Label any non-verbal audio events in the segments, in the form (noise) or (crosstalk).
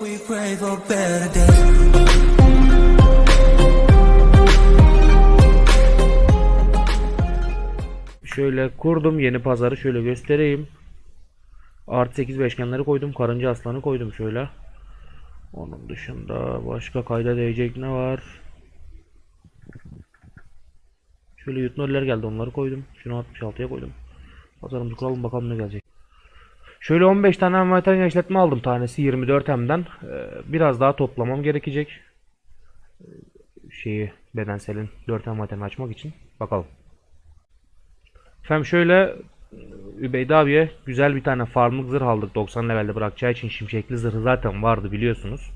We pray for better days. Şöyle kurdum yeni pazarı şöyle göstereyim. Artı 8 beşgenleri koydum. Karınca aslanı koydum şöyle. Onun dışında başka kayda değecek ne var? Şöyle yutnoller geldi onları koydum. Şunu 66'ya koydum. Pazarımızı kuralım bakalım ne gelecek. Şöyle 15 tane envanter genişletme aldım tanesi 24 hemden. Ee, biraz daha toplamam gerekecek. Ee, Şeyi bedenselin 4 envanterini açmak için. Bakalım. Efendim şöyle Übeyde abiye güzel bir tane farmlık zırh aldık 90 levelde bırakacağı için şimşekli zırhı zaten vardı biliyorsunuz.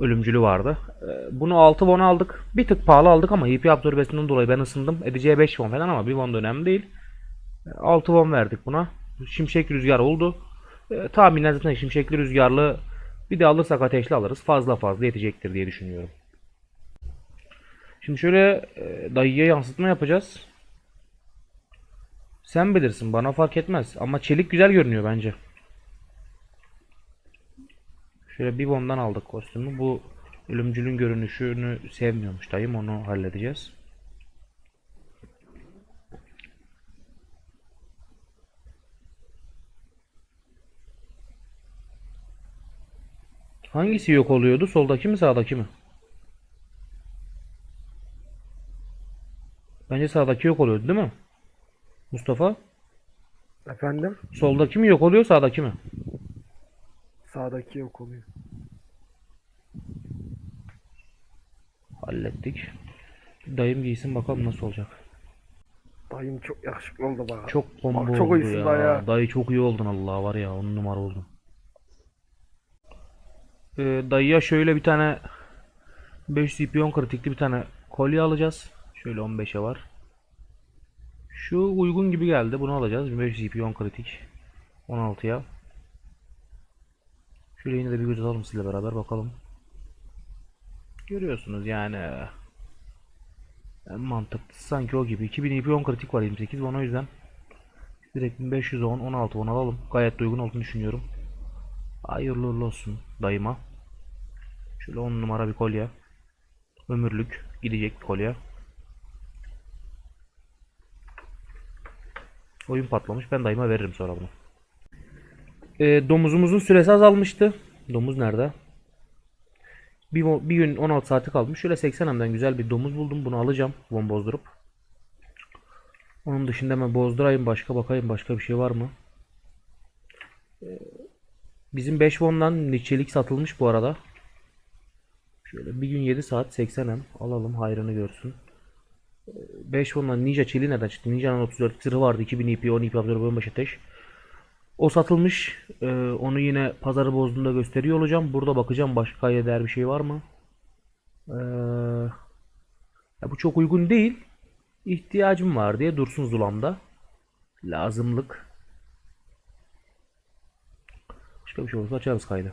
Ölümcülü vardı. Ee, Bunu 6 won aldık. Bir tık pahalı aldık ama EP absorbesinden dolayı ben ısındım. Edeceği 5 won falan ama 1 won da önemli değil. Ee, 6 won verdik buna. Şimşek rüzgar oldu. Ee, tahminen zaten şimşekli rüzgarlı bir de alırsak ateşli alırız. Fazla fazla yetecektir diye düşünüyorum. Şimdi şöyle e, dayıya yansıtma yapacağız. Sen bilirsin bana fark etmez ama çelik güzel görünüyor bence. Şöyle bir bondan aldık kostümü. Bu ölümcülün görünüşünü sevmiyormuş dayım onu halledeceğiz. Hangisi yok oluyordu? Soldaki mi sağdaki mi? Bence sağdaki yok oluyordu değil mi? Mustafa? Efendim? Soldaki mi yok oluyor sağdaki mi? Sağdaki yok oluyor. Hallettik. Dayım giysin bakalım nasıl olacak. Dayım çok yakışıklı oldu bana. Çok bomba Bak, çok oldu iyisin ya. dayı. Dayı çok iyi oldun Allah var ya on numara oldun. Ee, dayıya şöyle bir tane 5 CP10 kritikli bir tane kolye alacağız. Şöyle 15'e var. Şu uygun gibi geldi. Bunu alacağız. 5 CP10 kritik. 16'ya. Şöyle yine de bir göz alalım sizle beraber bakalım. Görüyorsunuz yani. En mantıklısı sanki o gibi. 2000 IP 10 kritik var 28 o yüzden direkt 1510 16 10 alalım. Gayet uygun olduğunu düşünüyorum. Hayırlı olsun dayıma. Şöyle 10 numara bir kolye. Ömürlük gidecek bir kolye. Oyun patlamış. Ben dayıma veririm sonra bunu. Ee, domuzumuzun süresi azalmıştı. Domuz nerede? Bir, bir gün 16 saati kalmış. Şöyle 80 hemden güzel bir domuz buldum. Bunu alacağım. Bon bozdurup. Onun dışında hemen bozdurayım. Başka bakayım. Başka bir şey var mı? Bizim 5 won'dan niçelik satılmış bu arada. Şöyle bir gün 7 saat 80 hem. Alalım hayrını görsün. 5 won'dan Ninja çeliği nereden çıktı? Ninja'nın 34 zırhı vardı. 2000 EP, 10 EP absorbe 15 ateş. O satılmış. Ee, onu yine pazarı bozduğunda gösteriyor olacağım. Burada bakacağım başka kayda değer bir şey var mı? Ee, ya bu çok uygun değil. İhtiyacım var diye dursun Zulam'da. Lazımlık. Başka bir şey olursa açarız kaydı.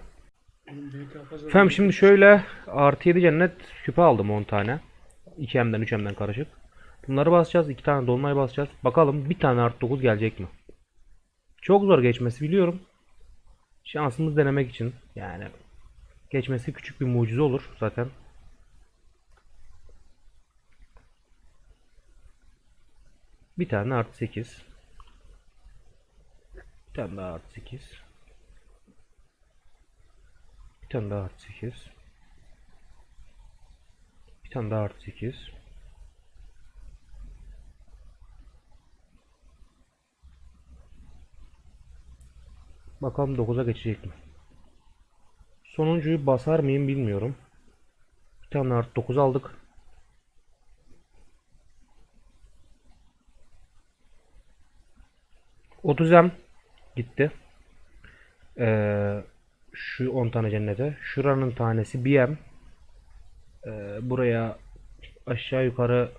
Efendim şimdi şöyle artı 7 cennet küpe aldım 10 tane. 2M'den 3M'den karışık. Bunları basacağız. 2 tane dolunay basacağız. Bakalım bir tane artı 9 gelecek mi? Çok zor geçmesi biliyorum. Şansımız denemek için yani geçmesi küçük bir mucize olur zaten. Bir tane artı 8. Bir tane daha artı 8. Bir tane daha artı 8. Bir tane daha artı 8. Bakalım 9'a geçecek mi? Sonuncuyu basar mıyım bilmiyorum. Bir tane artı 9 aldık. Otuz M gitti. Ee, şu 10 tane cennete. Şuranın tanesi 1 M. Ee, buraya aşağı yukarı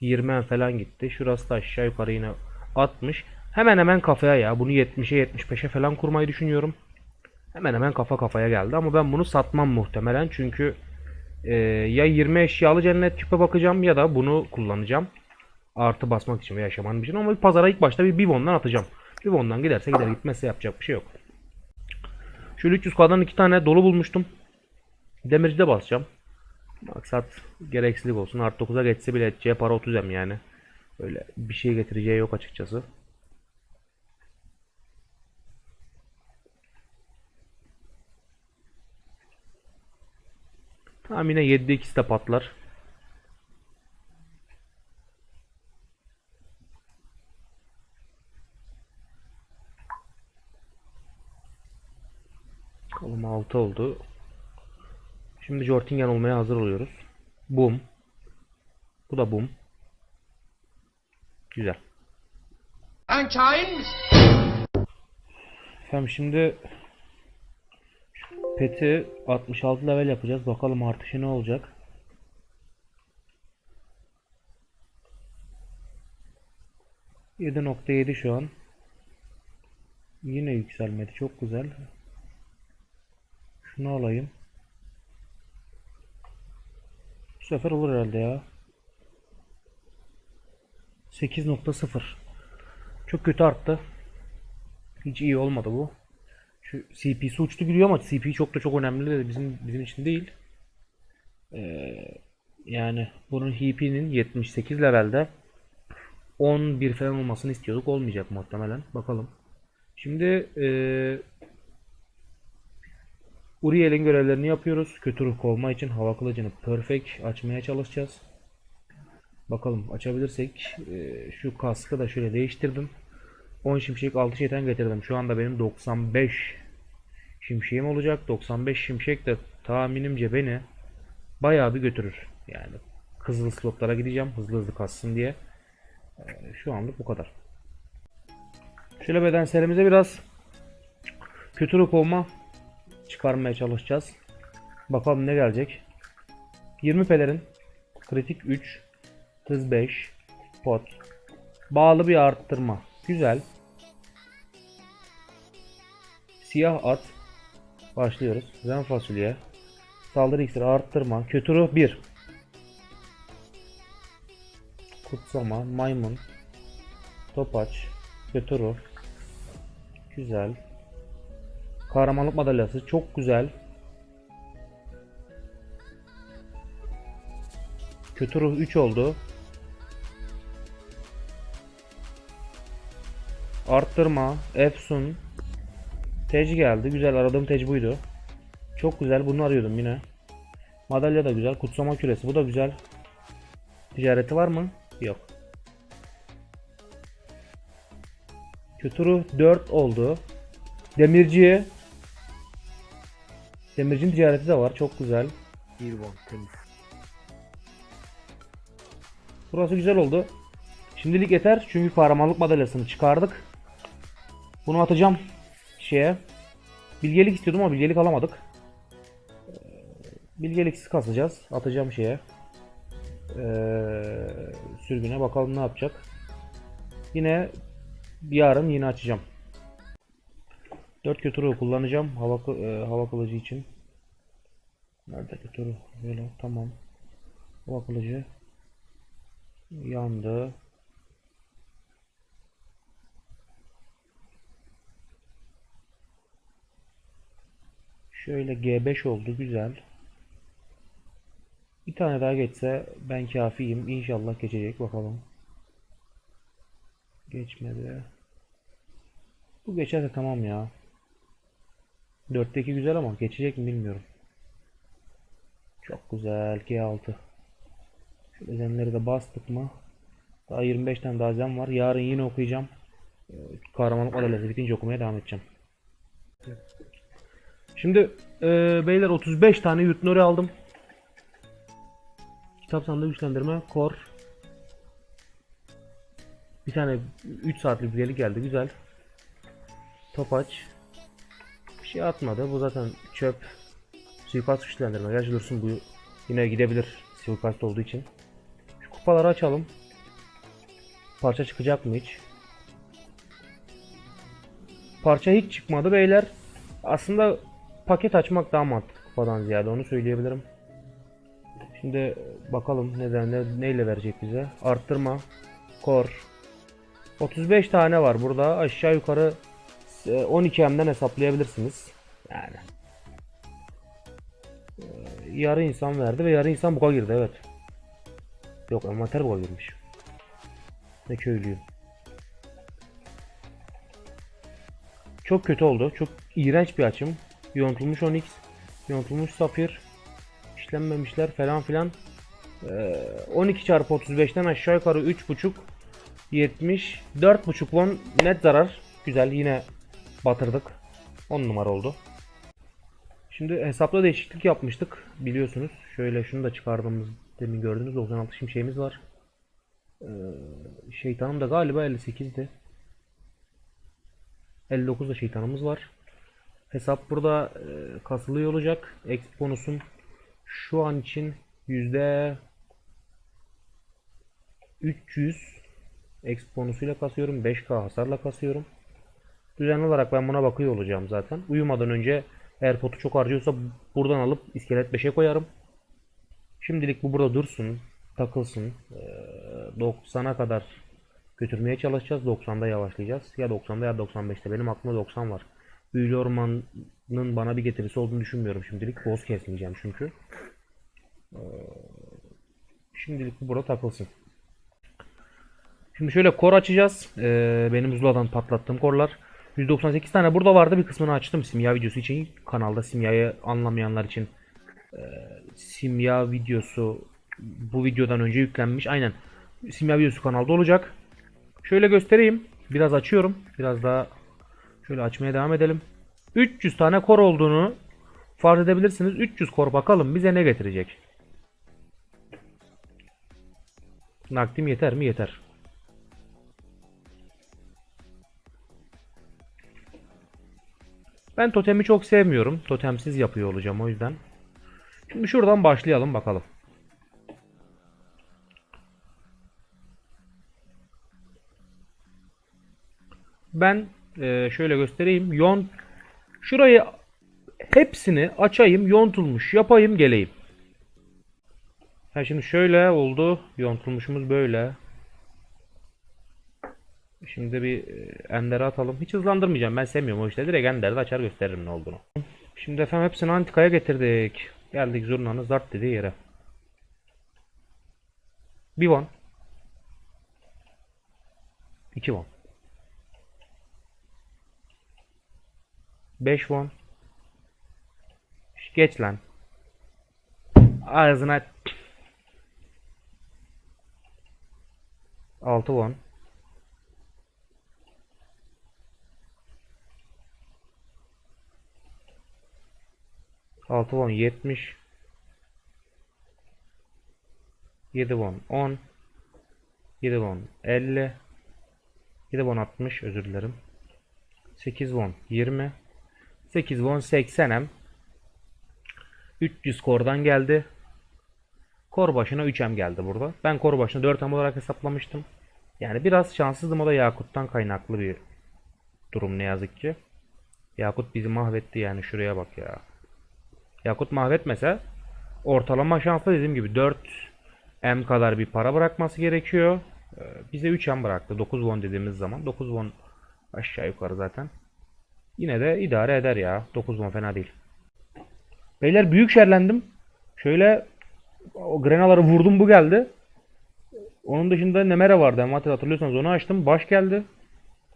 20 M falan gitti. Şurası da aşağı yukarı yine 60. Hemen hemen kafaya ya. Bunu 70'e 75'e falan kurmayı düşünüyorum. Hemen hemen kafa kafaya geldi ama ben bunu satmam muhtemelen çünkü e, ya 20 eşyalı cennet küpe bakacağım ya da bunu kullanacağım. Artı basmak için veya yaşaman için ama pazara ilk başta bir Bivon'dan atacağım. Bivon'dan giderse gider gitmezse yapacak bir şey yok. Şöyle 300k'dan iki tane dolu bulmuştum. Demirci de basacağım. Maksat gereksizlik olsun. Artı 9'a geçse bile edeceği para 30 m yani. Öyle bir şey getireceği yok açıkçası. Tamam yine 7'de ikisi de patlar. Kolum 6 oldu. Şimdi Jortingen olmaya hazır oluyoruz. Boom. Bu da boom. Güzel. Sen kain misin? Efendim şimdi peti 66 level yapacağız. Bakalım artışı ne olacak. %7.7 şu an. Yine yükselmedi. Çok güzel. Şunu alayım. Bu sefer olur herhalde ya. 8.0 Çok kötü arttı. Hiç iyi olmadı bu. Şu CP'si uçtu gidiyor ama CP çok da çok önemli de bizim bizim için değil. Ee, yani bunun HP'nin 78 levelde 11 falan olmasını istiyorduk. Olmayacak muhtemelen. Bakalım. Şimdi ee, Uriel'in görevlerini yapıyoruz. Kötü ruh kovma için hava kılıcını perfect açmaya çalışacağız. Bakalım açabilirsek. Ee, şu kaskı da şöyle değiştirdim. 10 şimşek 6 şeytan getirdim. Şu anda benim 95 şimşeğim olacak. 95 şimşek de tahminimce beni bayağı bir götürür. Yani hızlı slotlara gideceğim. Hızlı hızlı kassın diye. Ee, şu anlık bu kadar. Şöyle bedenselimize biraz kötü ruh olma çıkarmaya çalışacağız. Bakalım ne gelecek. 20 pelerin kritik 3 hız 5 pot bağlı bir arttırma. Güzel. Siyah at. Başlıyoruz. Zen fasulye. Saldırı iksiri arttırma. Kötü ruh 1. Kutsama. Maymun. Topaç. Kötü ruh. Güzel. Kahramanlık madalyası. Çok güzel. Kötü ruh 3 oldu. Arttırma, Efsun, Tec geldi. Güzel aradığım tec buydu. Çok güzel bunu arıyordum yine. Madalya da güzel. Kutsama küresi bu da güzel. Ticareti var mı? Yok. Kötü ruh 4 oldu. Demirci. Demircinin ticareti de var. Çok güzel. Bir bon temiz. Burası güzel oldu. Şimdilik yeter çünkü kahramanlık madalyasını çıkardık. Bunu atacağım şeye. Bilgelik istiyordum ama bilgelik alamadık. Ee, Bilgeliksiz kasacağız. Atacağım şeye. Ee, sürgüne bakalım ne yapacak. Yine yarın yine açacağım. 4 kötü kullanacağım hava e, hava kılıcı için. Nerede kötü? Böyle tamam. Hava kılıcı yandı. Şöyle G5 oldu güzel. Bir tane daha geçse ben kafiyim. İnşallah geçecek bakalım. Geçmedi. Bu geçerse tamam ya. 4'teki güzel ama geçecek mi bilmiyorum. Çok güzel G6. Şöyle zenleri de bastık mı? Daha 25 tane daha zen var. Yarın yine okuyacağım. Kahramanlık madalyası bitince okumaya devam edeceğim. Şimdi e, beyler 35 tane Yutnori aldım. Kitap sandığı güçlendirme, kor. Bir tane 3 saatlik bilgelik geldi. Güzel. Topaç. Şey atmadı. Bu zaten çöp. Suikast güçlendirme. Gerçi dursun bu yine gidebilir. Suikast olduğu için. Şu kupaları açalım. Parça çıkacak mı hiç? Parça hiç çıkmadı beyler. Aslında paket açmak daha mantıklı kupadan ziyade onu söyleyebilirim. Şimdi bakalım neden ne, neyle verecek bize. Arttırma, kor. 35 tane var burada. Aşağı yukarı 12M'den hesaplayabilirsiniz. Yani. Ee, yarı insan verdi ve yarı insan buga girdi evet. Yok envanter buga girmiş. Ne köylüyüm. Çok kötü oldu. Çok iğrenç bir açım. Yontulmuş Onyx, yontulmuş Safir, işlenmemişler falan filan. Ee, 12 çarpı 35'ten aşağı yukarı 3.5 70 4.5 won net zarar. Güzel yine batırdık. 10 numara oldu. Şimdi hesapta değişiklik yapmıştık biliyorsunuz. Şöyle şunu da çıkardığımız demin gördüğünüz 96 şimşeğimiz var. Ee, şeytanım da galiba 58'di. 59 da şeytanımız var. Hesap burada e, kasılıyor olacak. Exp bonusun şu an için yüzde 300 exp bonusuyla kasıyorum. 5k hasarla kasıyorum. Düzenli olarak ben buna bakıyor olacağım zaten. Uyumadan önce eğer potu çok harcıyorsa buradan alıp iskelet 5'e koyarım. Şimdilik bu burada dursun. Takılsın. Ee, 90'a kadar götürmeye çalışacağız. 90'da yavaşlayacağız. Ya 90'da ya 95'te. Benim aklımda 90 var. Büyülü ormanın bana bir getirisi olduğunu düşünmüyorum şimdilik. Boz kesmeyeceğim çünkü. Ee, şimdilik bu burada takılsın. Şimdi şöyle kor açacağız. Ee, benim Zula'dan patlattığım korlar. 198 tane burada vardı. Bir kısmını açtım simya videosu için. Kanalda simyayı anlamayanlar için e, simya videosu bu videodan önce yüklenmiş. Aynen. Simya videosu kanalda olacak. Şöyle göstereyim. Biraz açıyorum. Biraz daha şöyle açmaya devam edelim. 300 tane kor olduğunu farz edebilirsiniz. 300 kor bakalım bize ne getirecek. Nakdim yeter mi? Yeter. Ben totemi çok sevmiyorum. Totemsiz yapıyor olacağım o yüzden. Şimdi şuradan başlayalım bakalım. Ben e, şöyle göstereyim. Yon şurayı hepsini açayım, yontulmuş yapayım, geleyim. Ha şimdi şöyle oldu. Yontulmuşumuz böyle. Şimdi bir e, Ender'e atalım. Hiç hızlandırmayacağım. Ben sevmiyorum o işte. Direkt Ender'de açar gösteririm ne olduğunu. Şimdi efendim hepsini Antika'ya getirdik. Geldik Zurna'nın zart dediği yere. Bir von. İki von. Beş von. Geç lan. Ağzına. Altı von. 6 won 70 7 won 10 7 won 50 7 won 60 özür dilerim. 8 won 20 8 won 80 hem 300 kordan geldi. Kor başına 3 hem geldi burada. Ben kor başına 4 hem olarak hesaplamıştım. Yani biraz şanssızdım o da Yakut'tan kaynaklı bir durum ne yazık ki. Yakut bizi mahvetti yani şuraya bak ya. Yakut mahvetmese ortalama şansla dediğim gibi 4 M kadar bir para bırakması gerekiyor. Ee, Bize 3 M bıraktı 9 won dediğimiz zaman. 9 won aşağı yukarı zaten. Yine de idare eder ya. 9 won fena değil. Beyler büyük şerlendim. Şöyle o grenaları vurdum bu geldi. Onun dışında Nemere vardı. Envanter hatırlıyorsanız onu açtım. Baş geldi.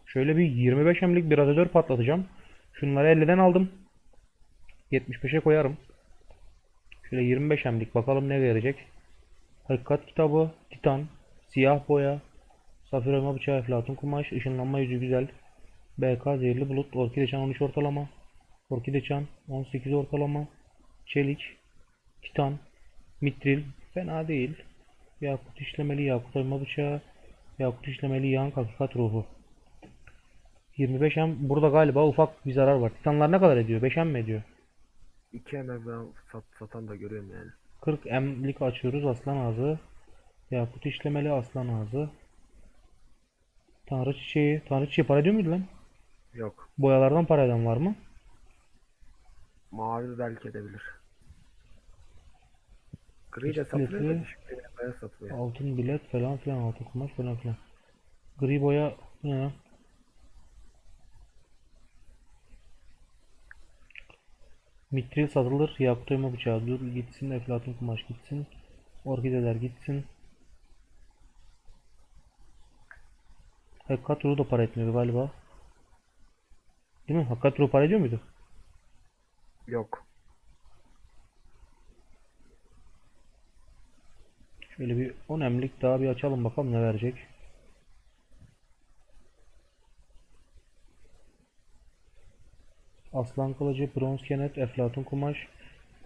Şöyle bir 25 emlik bir radyatör patlatacağım. Şunları 50'den aldım. 75'e koyarım. Şöyle 25 emlik bakalım ne verecek. Hakikat kitabı, titan, siyah boya, safir elma bıçağı, eflatun kumaş, ışınlanma yüzü güzel. BK zehirli bulut, orkide çan 13 ortalama. Orkide çan 18 ortalama. Çelik, titan, mitril fena değil. Yakut işlemeli yakut elma bıçağı, yakut işlemeli yan hakikat ruhu. 25 em burada galiba ufak bir zarar var. Titanlar ne kadar ediyor? 5 em mi ediyor? 2 hemen ben sat, satan da görüyorum yani. 40 emlik açıyoruz aslan ağzı. Yakut işlemeli aslan ağzı. Tanrı çiçeği. Tanrı çiçeği para ediyor muydu lan? Yok. Boyalardan para eden var mı? Mavi belki edebilir. Gri de satılıyor da düşük bir satılıyor. Altın bilet falan filan altın kumaş falan filan. Gri boya ne Mitril satılır. Yakut oyma bıçağı dur gitsin. Eflatun kumaş gitsin. Orkideler gitsin. Hakikat ruhu da para etmiyor galiba. Değil mi? Hakikat ruhu para ediyor muydu? Yok. Şöyle bir 10 emlik daha bir açalım bakalım ne verecek. Aslan kılıcı, bronz kenet, eflatun kumaş,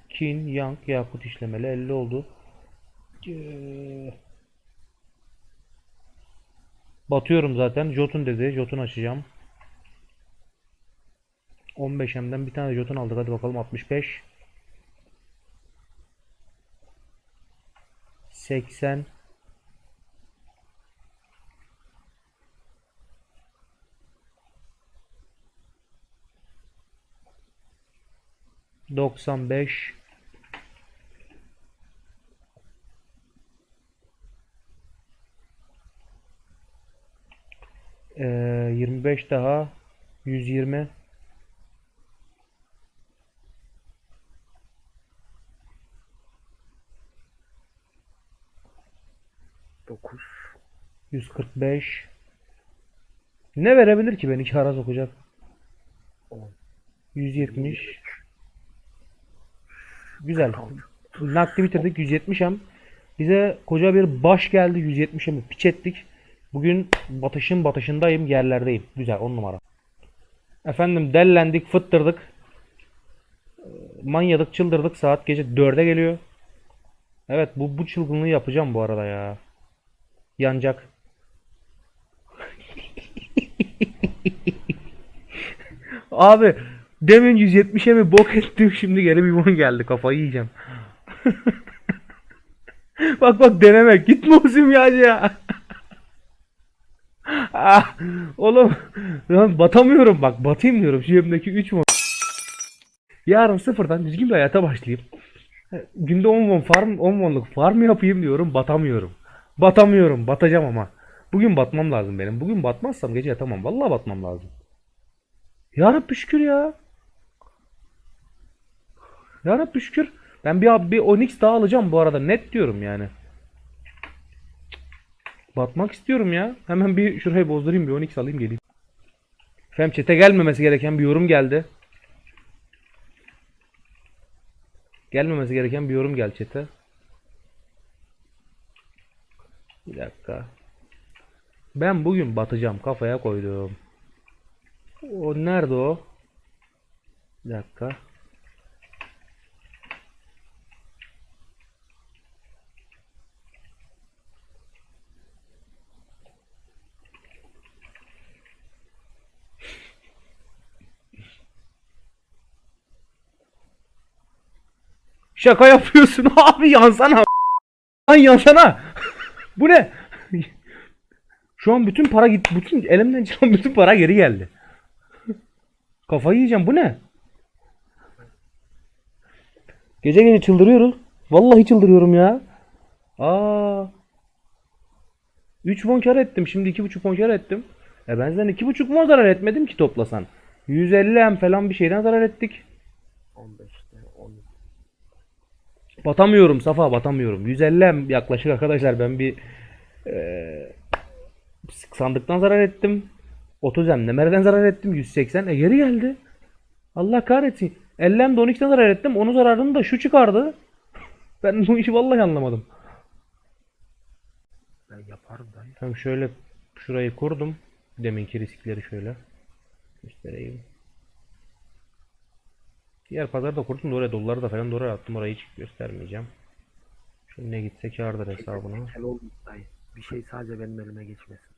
kin, yank, yakut işlemeli 50 oldu. Ee, Batıyorum zaten. Jotun dedi. Jotun açacağım. 15M'den bir tane Jotun aldık. Hadi bakalım 65. 80 95 Ee, 25 daha 120 9. 145 Ne verebilir ki beni kâra sokacak? 10. 170 Güzel. Nakli bitirdik 170 hem. Bize koca bir baş geldi 170 hem piç ettik. Bugün batışın batışındayım yerlerdeyim. Güzel 10 numara. Efendim dellendik fıttırdık. Ee, Manyadık çıldırdık saat gece 4'e geliyor. Evet bu, bu çılgınlığı yapacağım bu arada ya. Yanacak. (laughs) Abi demin 170'e mi bok ettim şimdi geri bir bon geldi kafayı yiyeceğim. (laughs) bak bak denemek gitme o simyacı ya. (laughs) ah, oğlum ben batamıyorum bak batayım diyorum şu elimdeki 3 mon. Yarın sıfırdan düzgün bir hayata başlayayım. Günde 10 won farm 10 wonluk farm yapayım diyorum batamıyorum. Batamıyorum batacağım ama. Bugün batmam lazım benim. Bugün batmazsam gece yatamam. Vallahi batmam lazım. Ya Rabbi şükür ya. Ya Rabbi şükür. Ben bir, bir Onyx daha alacağım bu arada. Net diyorum yani. Batmak istiyorum ya. Hemen bir şurayı bozdurayım bir Onyx alayım geleyim. Efendim chat'e gelmemesi gereken bir yorum geldi. Gelmemesi gereken bir yorum geldi chat'e. Bir dakika. Ben bugün batacağım. Kafaya koydum. O nerede o? Bir dakika. Şaka yapıyorsun (laughs) abi yansana. Lan yansana. (laughs) Bu ne? Şu an bütün para gitti. Bütün elimden çıkan (laughs) bütün para geri geldi. Kafayı yiyeceğim. Bu ne? Gece gece çıldırıyoruz. Vallahi çıldırıyorum ya. Aa. 3 won kar ettim. Şimdi 2,5 won kar ettim. E ben senden 2,5 won zarar etmedim ki toplasan. 150 em falan bir şeyden zarar ettik. 15'te 10. Batamıyorum Safa batamıyorum. 150 em yaklaşık arkadaşlar ben bir eee, sandıktan zarar ettim. 30 em nemereden zarar ettim. 180 e geri geldi. Allah kahretsin. 50 em de 12'den zarar ettim. Onun zararını da şu çıkardı. (laughs) Ben bu işi vallahi anlamadım. Ben yaparım dayı. Tamam şöyle şurayı kurdum. Deminki riskleri şöyle göstereyim. Diğer pazarda da kurdum da oraya doları da falan oraya attım. Orayı hiç göstermeyeceğim. Şöyle ne gitse kârdır hesabına. Bir şey sadece benim elime geçmesin.